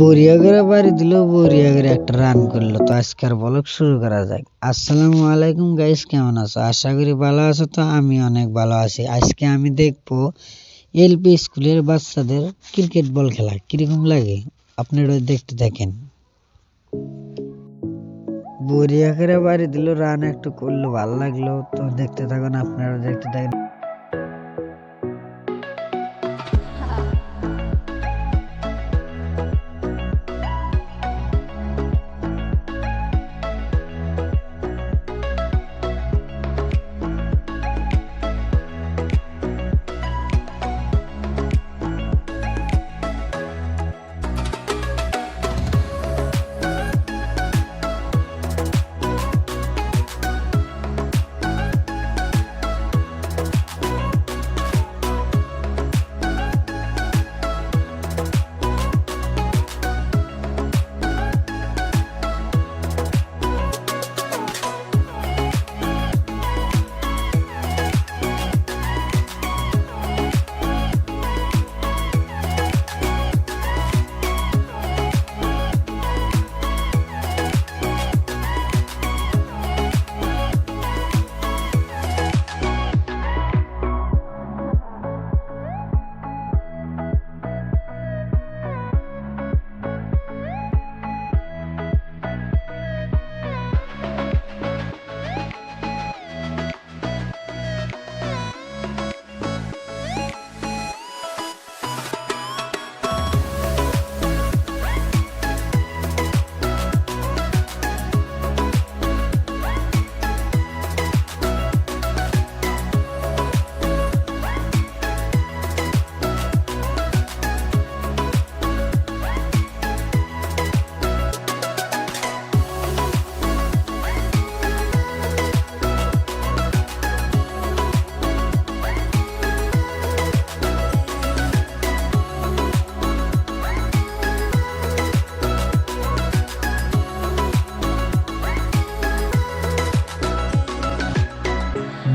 বরিয়াগরে বাড়ি দিল বরিয়াগরে একটা রান করল। তো আজকের ব্লগ শুরু করা যাক। আসসালামু আলাইকুম গাইস কেমন আছো? আশা করি ভালো আছো, তো আমি অনেক ভালো আছি। আজকে আমি দেখব এলপি স্কুলের বাচ্চাদের ক্রিকেট বল খেলা, কীরকম লাগে? আপনারা দেখতে থাকেন। বরিয়াগরে বাড়ি দিল রান একটু করল, ভালো লাগল। তো দেখতে থাকুন আপনারা দেখতে থাকেন।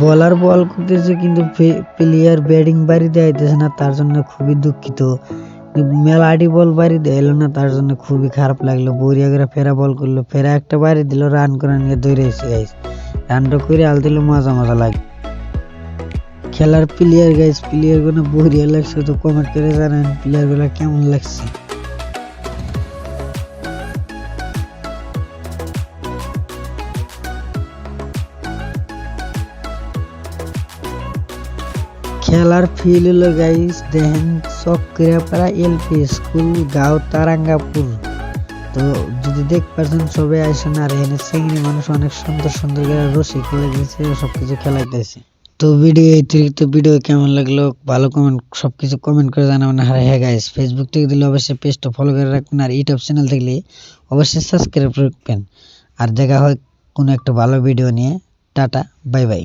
বলার বল করতেছে, কিন্তু প্লেয়ার ব্যাটিং বাড়ি দেয়াইতেছে না, তার জন্য খুবই দুঃখিত। মেলাডি বল বাড়ি দেয়লো না, তার জন্য খুবই খারাপ লাগল। বরিয়া করে ফেরা বল করল, ফেরা একটা বাড়ি দিল রান করে নিয়ে দৌড়ে এসে গাইস রানটা করে আল দিল, মজা মজা লাগে। খেলার প্লেয়ার গাইস প্লেয়ারগুলো বরিয়া লাগছে, তো কমেন্ট করে জানান প্লেয়ারগুলো কেমন লাগছে? খেলার ফিল হলো গাইস দেখেন চক্রিয়াপাড়া এলপি স্কুল গাঁও তারাঙ্গাপুর। তো যদি দেখ পারছেন, সবাই আসেন আর এখানে চিংড়ি মানুষ অনেক সুন্দর সুন্দর রসি খেলে দিয়েছে, সবকিছু খেলাইতেছে। তো ভিডিও অতিরিক্ত ভিডিও কেমন লাগল, ভালো কমেন্ট সবকিছু কমেন্ট করে জানাবেন। আর হ্যাঁ গাইস ফেসবুক থেকে দিলে অবশ্যই পেজটা ফলো করে রাখবেন আর ইউটিউব চ্যানেল থাকলে অবশ্যই সাবস্ক্রাইব রাখবেন। আর দেখা হয় কোনো একটা ভালো ভিডিও নিয়ে। Tata bye bye